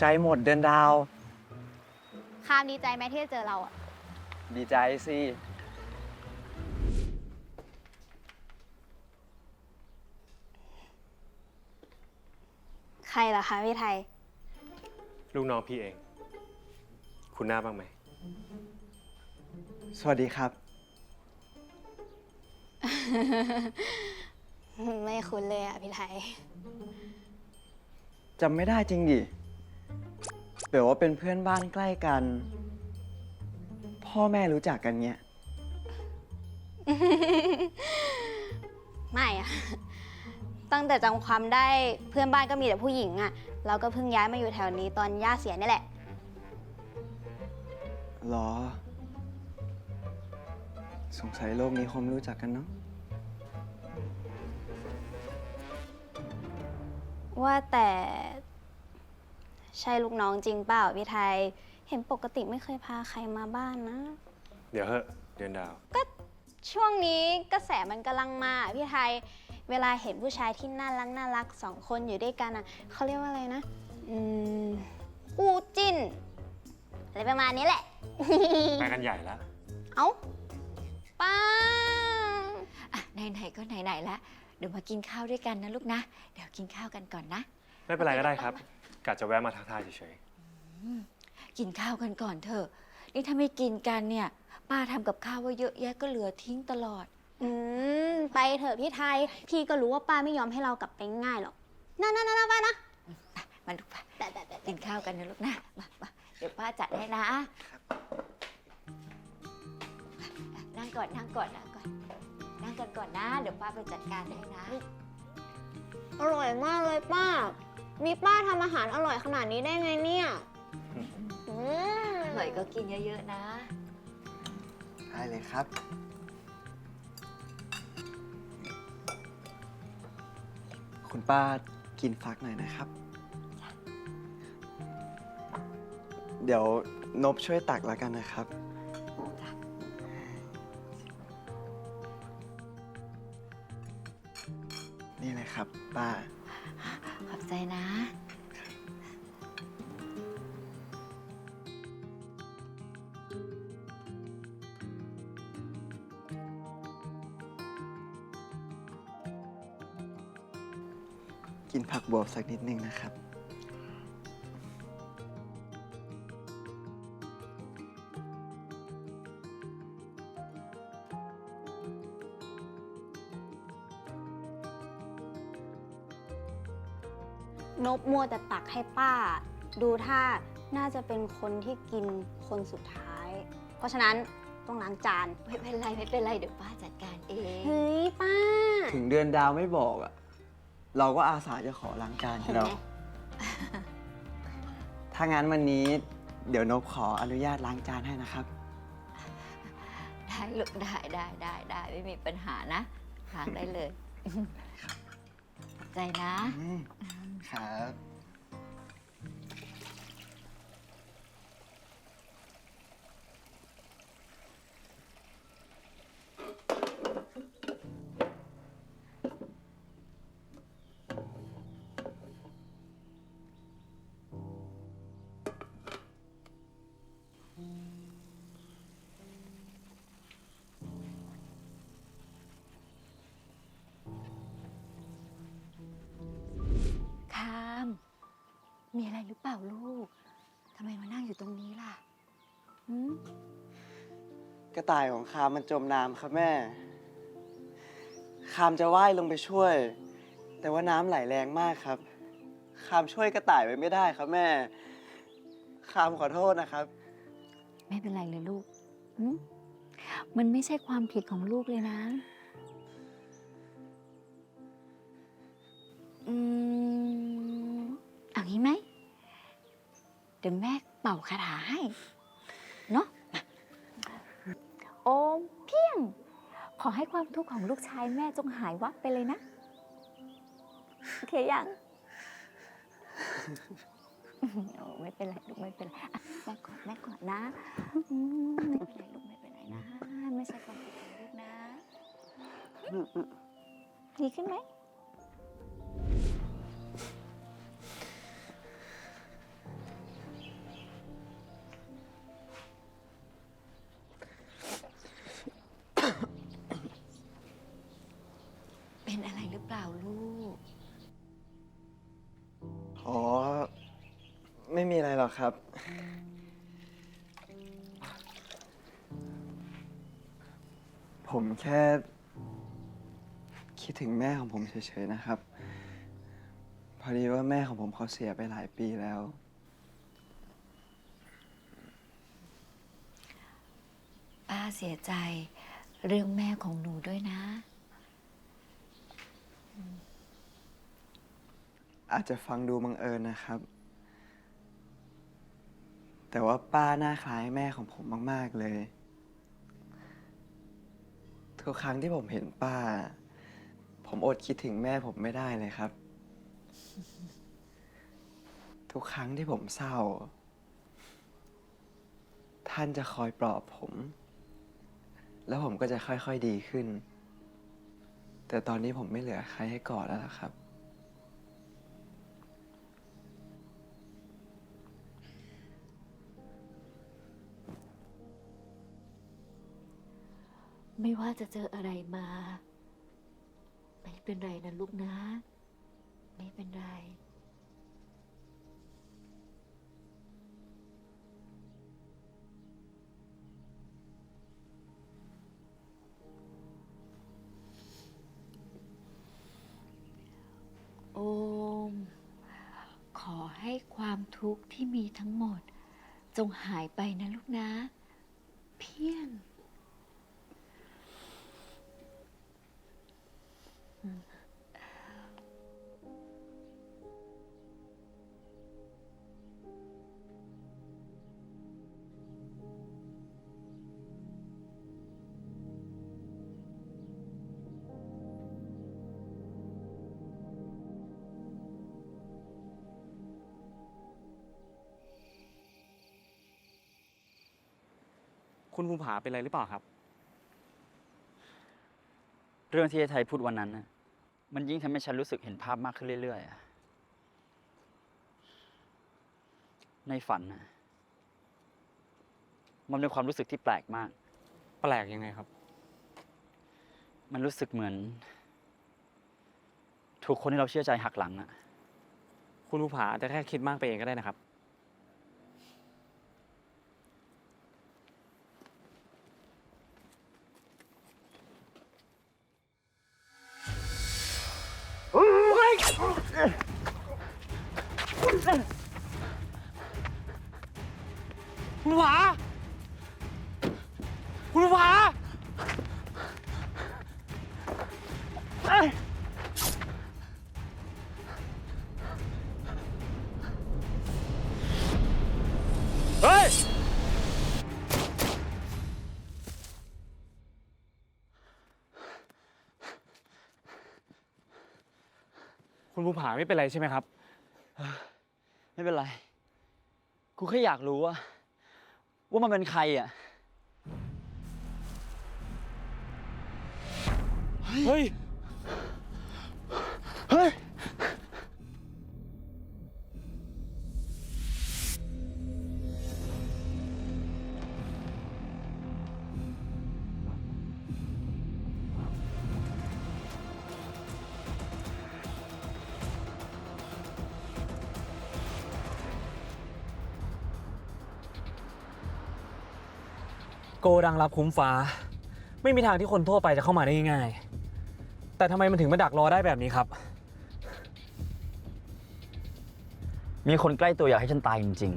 ใจหมดเดือนดาว คามดีใจไหมที่ได้เจอเราอะดีใจสิ ใครล่ะคะพี่ไทย ลูกน้องพี่เอง คุณหน้าบ้างไหม สวัสดีครับ ไม่คุ้นเลยอะพี่ไทย จำไม่ได้จริงดิ เปลว่าเป็นเพื่อนบ้านใกล้กัน พ่อแม่รู้จักกันเงี้ย ไม่อะตั้งแต่จำความได้เพื่อนบ้านก็มีแต่ผู้หญิงอะเราก็เพิ่งย้ายมาอยู่แถวนี้ตอนย่าเสียนี่แหละ หรอ สงสัยโลกนี้คงไม่รู้จักกันเนาะ ว่าแต่ ใช่ลูกน้องจริงเปล่าพี่ไทย เห็นปกติไม่เคยพาใครมาบ้านนะ เดี๋ยวเหอะเดือนดาวช่วงนี้กระแสมันกำลังมาพี่ไทย เวลาเห็นผู้ชายที่น่ารักน่ารักสองคนอยู่ด้วยกันอะเขาเรียกว่าอะไรนะ อืมคู่จิ้นอะไรประมาณนี้แหละ ไปกันใหญ่แล้วเอ้าป้าอะไหนๆก็ไหนๆแล้วเดี๋ยวมากินข้าวด้วยกันนะลูกนะ เดี๋ยวกินข้าวกันก่อนนะ ไม่เป็นไรก็ได้ครับ กะจะแวะมาทักทายเฉยกินข้าวกันก่อนเถอะ นี่ถ้าไม่กินกันเนี่ย ป้าทำกับข้าวไว่าเยอะแยะก็เหลือทิ้งตลอด อืม ไปเถอะพี่ไทย พี่ก็รู้ว่าป้าไม่ยอมให้เรากลับไปง่ายหรอกน่าน่าน่าป้านะมาลูกป้าแต่แต่แต่กินข้าวกันนะลูกนะ มามาเดี๋ยวป้าจัดให้นะอะนั่งก่อนนั่งก่อนนั่งก่อน นั่งกันก่อนนะ เดี๋ยวป้าไปจัดการให้นะ อร่อยมากเลยป้า มีป้าทำอาหารอร่อยขนาดนี้ได้ไงเนี่ยอืมอร่อยก็กินเยอะๆนะ ได้เลยครับ คุณป้ากินฟักหน่อยนะครับ เดี๋ยวนบช่วยตักแล้วกันนะครับ นี่เลยครับป้า กินผักบวบสักนิดนึงนะครับ นบมัวแต่ตักให้ป้า ดูท่าน่าจะเป็นคนที่กินคนสุดท้าย เพราะฉะนั้นต้องล้างจาน ไม่เป็นไรไม่เป็นไรเดี๋ยวป้าจัดการเอง เฮ้ยป้า ถึงเดือนดาวไม่บอกอะ เราก็อาสาจะขอล้างจานเห็นเราไหมถ้างั้นวันนี้เดี๋ยวนบขออนุญาตล้างจานให้นะครับ ได้ลูกได้ได้ได้ได้ไม่มีปัญหานะทานได้เลยขอบใจนะอืมครับ มีอะไรหรือเปล่าลูก ทำไมมานั่งอยู่ตรงนี้ล่ะหืมกระต่ายของคามมันจมน้ำครับแม่ คามจะว่ายลงไปช่วย แต่ว่าน้ำไหลแรงมากครับ คามช่วยกระต่ายไว้ไม่ได้ครับแม่ คามขอโทษนะครับ ไม่เป็นไรเลยลูกหืมมันไม่ใช่ความผิดของลูกเลยนะ อืม เดี๋ยวแม่เป่าคาถาให้ เนาะมาโอมเพียง ขอให้ความทุกข์ของลูกชายแม่จงหายวับไปเลยนะ โอเคยังโอ้ไม่เป็นไรลูกไม่เป็นไรอะแม่กอดแม่กอดนะอืมไม่เป็นไรลูกไม่เป็นไรนะ ไม่ใช่ความผิดของลูกนะ ดีขึ้นไหม อกครับ ผมแค่ คิดถึงแม่ของผมเฉยๆนะครับ พอดีว่าแม่ของผมเขาเสียไปหลายปีแล้ว ป้าเสียใจเรื่องแม่ของหนูด้วยนะ อาจจะฟังดูบังเอิญนะครับ แต่ว่าป้าหน้าคล้ายแม่ของผมมาก ๆ เลย ทุกครั้งที่ผมเห็นป้า ผมอดคิดถึงแม่ผมไม่ได้เลยครับ ทุกครั้งที่ผมเศร้า ท่านจะคอยปลอบผม แล้วผมก็จะค่อย ๆ ดีขึ้น แต่ตอนนี้ผมไม่เหลือใครให้กอดแล้วล่ะครับ ไม่ว่าจะเจออะไรมา ไม่เป็นไรนะลูกนะ ไม่เป็นไร โอม ขอให้ความทุกข์ที่มีทั้งหมด จงหายไปนะลูกนะ เพียง คุณภูผาเป็นอะไรหรือเปล่าครับ เรื่องที่ไอ้ไทยพูดวันนั้นน่ะมันยิ่งทำให้ฉันรู้สึกเห็นภาพมากขึ้นเรื่อยๆอะในฝันนะมันเป็นความรู้สึกที่แปลกมาก แปลกยังไงครับ มันรู้สึกเหมือน ถูกคนที่เราเชื่อใจหักหลังอะคุณภูผาอาจจะแค่คิดมากไปเองก็ได้นะครับ คุณภูผาไม่เป็นไรใช่ไหมครับ ไม่เป็นไร กูแค่อยากรู้ว่า ว่ามันเป็นใครอะเฮ้ย ดังรับคุ้มฟ้า ไม่มีทางที่คนทั่วไปจะเข้ามาได้ง่ายๆแต่ทำไมมันถึงมาดักรอได้แบบนี้ครับ มีคนใกล้ตัวอยากให้ฉันตายจริง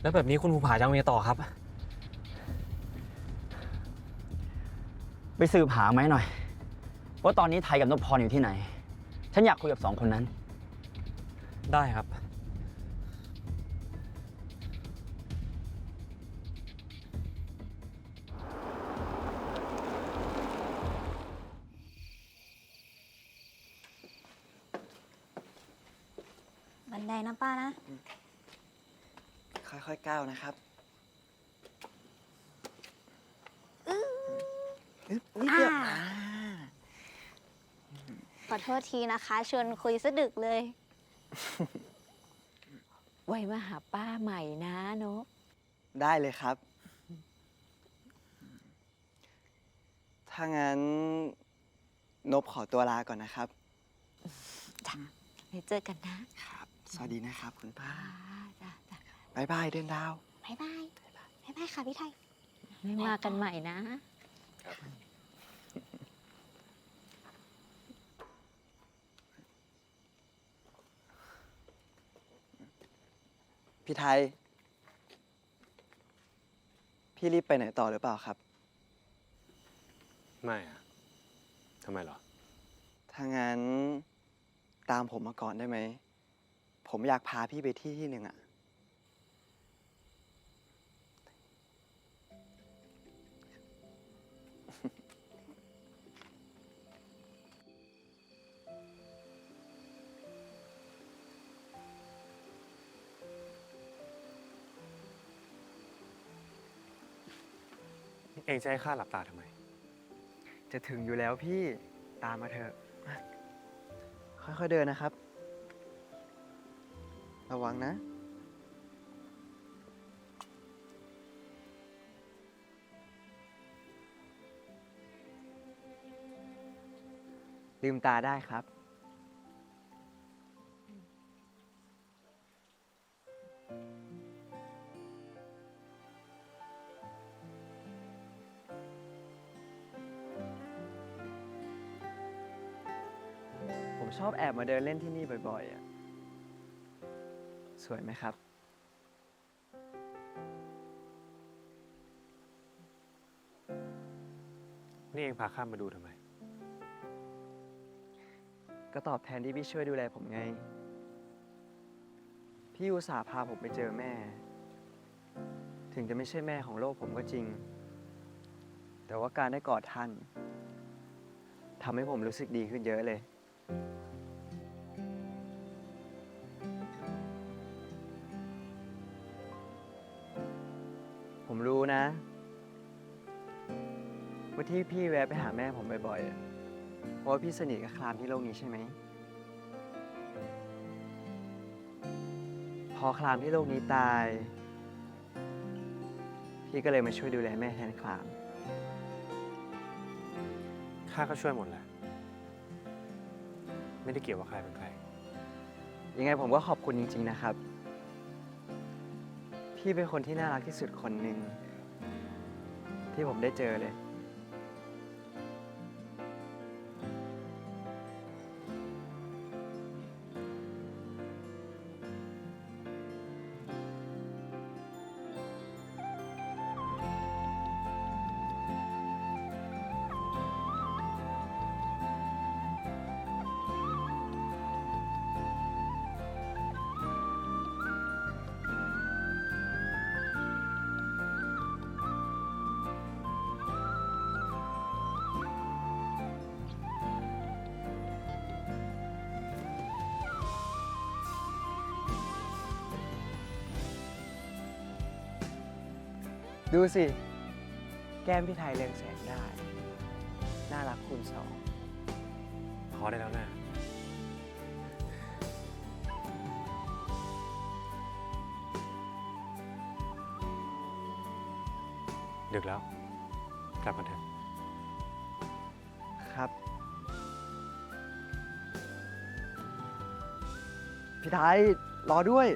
แล้วแบบนี้คุณภูผาจะเอาไงต่อครับ ๆ ไปสืบหาไหมาให้หน่อย ว่าตอนนี้ไทยกับนพพรอยู่ที่ไหน ฉันอยากคุยกับสองคนนั้น ได้ครับ บันไดนะป้านะ ค่อยๆก้าวนะครับอึ๊บนิดเดียวอ่า อ่าขอโทษทีนะคะ ชวนคุยสะดึกเลย ไว้มาหาป้าใหม่นะนกได้เลยครับ ถ้างั้น นบขอตัวลาก่อนนะครับจ้ะไว้เจอกันนะ ครับ สวัสดีนะครับ คุณป้าจ้าจ้าจ้าบายบายเดือนดาว บายบายบายบายค่ะพี่ไทย ไม่มากันใหม่นะ พี่ไทย พี่รีบไปไหนต่อหรือเปล่าครับ ไม่อะทำไมเหรอ ถ้างั้นตามผมมาก่อนได้ไหม ผมอยากพาพี่ไปที่ที่หนึ่งอะเองจะให้ข้าหลับตาทำไม จะถึงอยู่แล้วพี่ ตามมาเถอะมาค่อยๆเดินนะครับ ระวังนะ ลืมตาได้ครับ ผมชอบแอบมาเดินเล่นที่นี่บ่อยๆอะ สวยไหมครับ นี่เองพาข้ามาดูทำไม ก็ตอบแทนที่พี่ช่วยดูแลผมไง พี่อุตส่าห์พาผมไปเจอแม่ ถึงจะไม่ใช่แม่ของโลกผมก็จริง แต่ว่าการได้กอดท่านทำให้ผมรู้สึกดีขึ้นเยอะเลย พี่แวะไปหาแม่ผมบ่อยๆอะเพราะว่าพี่สนิทกับคลามที่โลกนี้ใช่ไหม พอคลามที่โลกนี้ตาย พี่ก็เลยมาช่วยดูแลแม่แทนคลาม ข้าก็ช่วยหมดแหละ ไม่ได้เกี่ยวว่าใครเป็นใคร ยังไงผมก็ขอบคุณจริง ๆ นะครับ พี่เป็นคนที่น่ารักที่สุดคนหนึ่งที่ผมได้เจอเลย ดูสิ แก้มพี่ไทยเรืองแสงได้ น่ารักคูณสอง พอได้แล้วนะ ดึกแล้ว กลับกันเถอะ ครับ พี่ไทยรอด้วย